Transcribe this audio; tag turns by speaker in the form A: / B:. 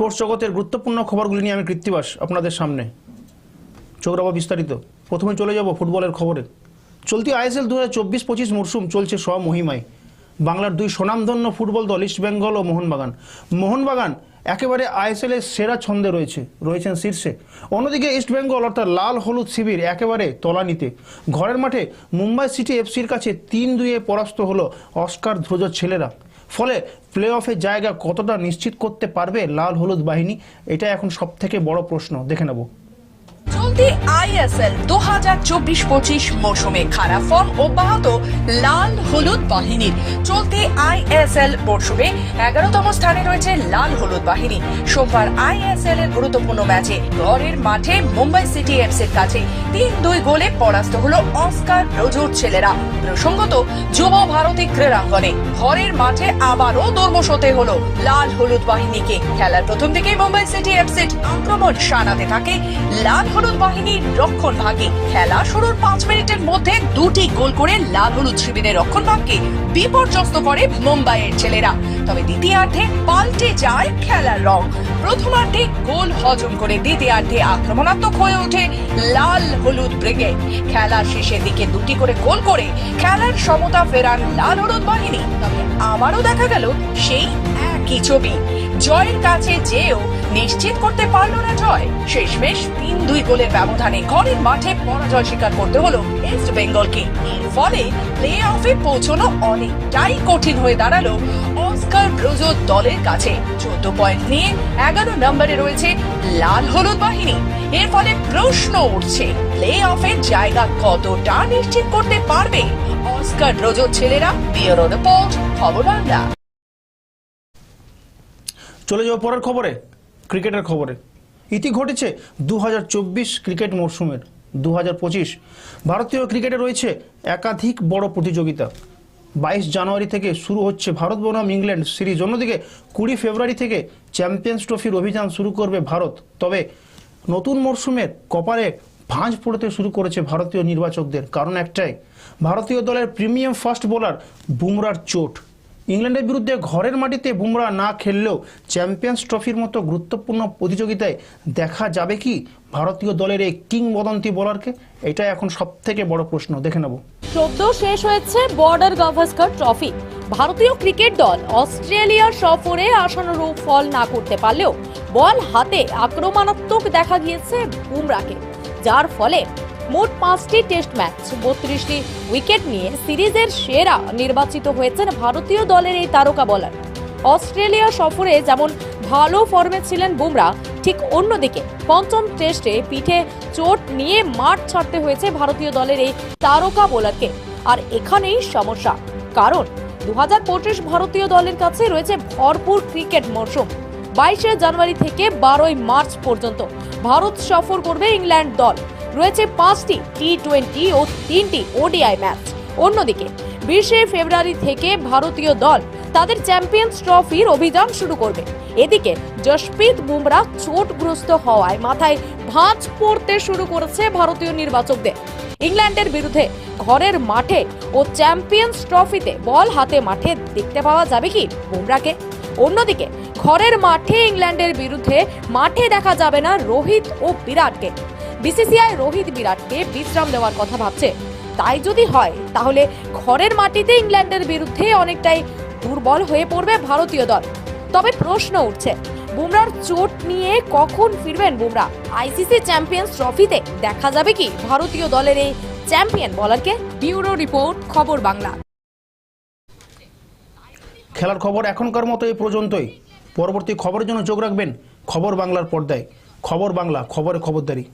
A: Sports জগতের গুরুত্বপূর্ণ খবরগুলি নিয়ে আমি কৃত্তিবাস আপনাদের সামনে। চোখ রাখব বিস্তারিত। প্রথমে চলে যাব ফুটবলের খবরে। চলতি আইএসএল দু হাজার চব্বিশ পঁচিশ মরশুম চলছে স্বমহিমায়। বাংলার দুই স্বনামধন্য ফুটবল দল ইস্ট বেঙ্গল ও মোহনবাগান। মোহনবাগান একেবারে আইএসএল এর সেরা ছন্দে রয়েছে, রয়েছেন শীর্ষে। অন্যদিকে ইস্ট বেঙ্গল অর্থাৎ লাল হলুদ শিবির একেবারে তলানিতে। ঘরের মাঠে মুম্বাই সিটি এফসির কাছে তিন দুইয়ে পরাস্ত হলো অস্কার ধ্রুজ ছেলেরা। ফলে প্লে অফের জায়গা কতটা নিশ্চিত করতে পারবে লাল হলুদ বাহিনী? এটা এখন সব থেকে বড় প্রশ্ন। দেখে নেব।
B: চলতি আইএসএল দু হাজার চব্বিশ পঁচিশ মৌসুমে খারাপ ফর্ম অব্যাহত লাল হলুদ বাহিনীর। চলতি আইএসএল মরশুমে এগারোতম স্থানে রয়েছে লাল হলুদ বাহিনী। সোমবার আইএসএল এর গুরুত্বপূর্ণ ম্যাচে ঘরের মাঠে মুম্বাই সিটি এফসির কাছে তিন দুই গোলে পরাস্ত হলো অস্কার রোজুর ছেলেরা। প্রসঙ্গত, যুব ভারতী ক্রীড়াঙ্গনে ঘরের মাঠে আবারও দর্বশ হতে হলো লাল হলুদ বাহিনীকে। খেলার প্রথম দিকেই মুম্বাই সিটি এফসির আক্রমণ সানাতে থাকে। লাল হলুদ বাহিনীর রক্ষণ ভাগে খেলা শুরুর পাঁচ মিনিটের মধ্যে দুটি গোল করে লাল হলুদ শিবিরের রক্ষণ ভাগকে বিপর্যস্ত করে মুম্বাইয়ের ছেলেরা। তবে দ্বিতীয়ার্ধে পাল্টে যায় খেলার রং। প্রথমার্ধে গোল হজম করে দ্বিতীয়ার্ধে আক্রমণাত্মক হয়ে ওঠে লাল হলুদ ব্রিগেড খেলার শেষের দিকে দুটি করে গোল করে খেলার সমতা ফেরান লাল হলুদ বাহিনী। তবে আবারও দেখা গেল সেই একই ছবি। জয়ের কাছে যেও নিশ্চিত করতে পারল না জয়। শেষমেশ তিন দুই গোলের ব্যবধানে ঘরের মাঠে পরাজয় স্বীকার করতে হলো ইস্ট বেঙ্গলকে এর ফলে প্লে অফে পৌঁছানো অনেকটাই কঠিন হয়ে দাঁড়াল অস্কার ব্রোজো দলের কাছে। চোদ্দ পয়েন্ট নিয়ে এগারো নম্বরে রয়েছে লাল হলুদ বাহিনী। এর ফলে প্রশ্ন উঠছে প্লে অফের জায়গা কতটা নিশ্চিত করতে পারবে? অস্কার ব্রোজো ছেলেরা, বিয়রো রিপোর্ট, খবর বাংলা।
A: চলে যাব পরের খবরে, ক্রিকেটের খবরে। ইতি ঘটেছে দু হাজার চব্বিশ ক্রিকেট মরশুমের দু হাজার পঁচিশ। ভারতীয় ক্রিকেটে রয়েছে একাধিক বড় প্রতিযোগিতা। বাইশ জানুয়ারি থেকে শুরু হচ্ছে ভারত বনাম ইংল্যান্ড সিরিজ। অন্যদিকে কুড়ি ফেব্রুয়ারি থেকে চ্যাম্পিয়ন্স ট্রফির অভিযান শুরু করবে ভারত। তবে নতুন মরশুমের কপালে ভাঁজ পড়তে শুরু করেছে ভারতীয় নির্বাচকদের। কারণ একটাই, ভারতীয় দলের প্রিমিয়াম ফাস্ট বোলার বুমরার চোট। ইংল্যান্ডের বিরুদ্ধে ঘরের মাটিতে বুমরা না খেললেও চ্যাম্পিয়ন্স ট্রফির মতো গুরুত্বপূর্ণ প্রতিযোগিতায় দেখা যাবে কি ভারতীয় দলের এই কিংবদন্তি বোলারকে? এটা এখন সব থেকে বড় প্রশ্ন। দেখে নেব।
C: সদ্য শেষ হয়েছে বর্ডার গাভাস্কার ট্রফি। ভারতীয় ক্রিকেট দল অস্ট্রেলিয়ার সফরে আশানুরূপ ফল না করতে পারলেও বল হাতে আক্রমণাত্মক দেখা গিয়েছে বুমরাকে, যার ফলে মোট পাঁচটি টেস্ট ম্যাচ। বত্রিশটি উইকেট নিয়ে সিরিজের সেরা নির্বাচিত হয়েছেন ভারতীয় দলের এই তারকা বলার। অস্ট্রেলিয়া সফরে যেমন ভালো ফর্মে ছিলেন বুমরা, ঠিক অন্যদিকে পঞ্চম টেস্টে পিঠে চোট নিয়ে মাঠ ছাড়তে হয়েছে ভারতীয় দলের এই তারকা বোলারকে। আর এখানেই সমস্যা, কারণ দু হাজার পঁচিশ ভারতীয় দলের কাছে রয়েছে ভরপুর ক্রিকেট মরশুম। বাইশে জানুয়ারি থেকে বারোই মার্চ পর্যন্ত ভারত সফর করবে ইংল্যান্ড দল। রয়েছে পাঁচটি টি টোয়েন্টি ও তিনটি ওডিআই ম্যাচ। অন্যদিকে, বিশে ফেব্রুয়ারি থেকে ভারতীয় দল তাদের চ্যাম্পিয়ন্স ট্রফির অভিযান শুরু করবে। এদিকে জশপ্রীত বুমরা চোটগ্রস্ত হওয়ায় মাথায় ভাঁজ পড়তে শুরু করেছে ভারতীয় নির্বাচকদের। ইংল্যান্ডের বিরুদ্ধে ঘরের মাঠে ও চ্যাম্পিয়ন্স ট্রফিতে বল হাতে মাঠে দেখতে পাওয়া যাবে কি বুমরাকে? অন্যদিকে, ঘরের মাঠে ইংল্যান্ডের বিরুদ্ধে মাঠে দেখা যাবে না রোহিত ও বিরাটকে। বিসিসিআই রোহিত বিরাটকে বিশ্রাম দেওয়ার কথা ভাবছে। তাই যদি হয়, তাহলে ঘরের মাটিতে ইংল্যান্ডের বিরুদ্ধে অনেকটাই দুর্বল হয়ে পড়বে ভারতীয় দল। তবে প্রশ্ন উঠছে, বুমরার চোট নিয়ে কখন ফিরবেন বুমরা? আইসিসি চ্যাম্পিয়ন্স ট্রফিতে দেখা যাবে কি ভারতীয় দলের এই চ্যাম্পিয়ন বলারকে? ব্যুরো রিপোর্ট, খবর বাংলা।
A: খেলার খবর এখনকার মতো এই পর্যন্তই। পরবর্তী খবরের জন্য চোখ রাখবেন খবর বাংলার পর্দায়। খবর বাংলা খবরে খবরদারি।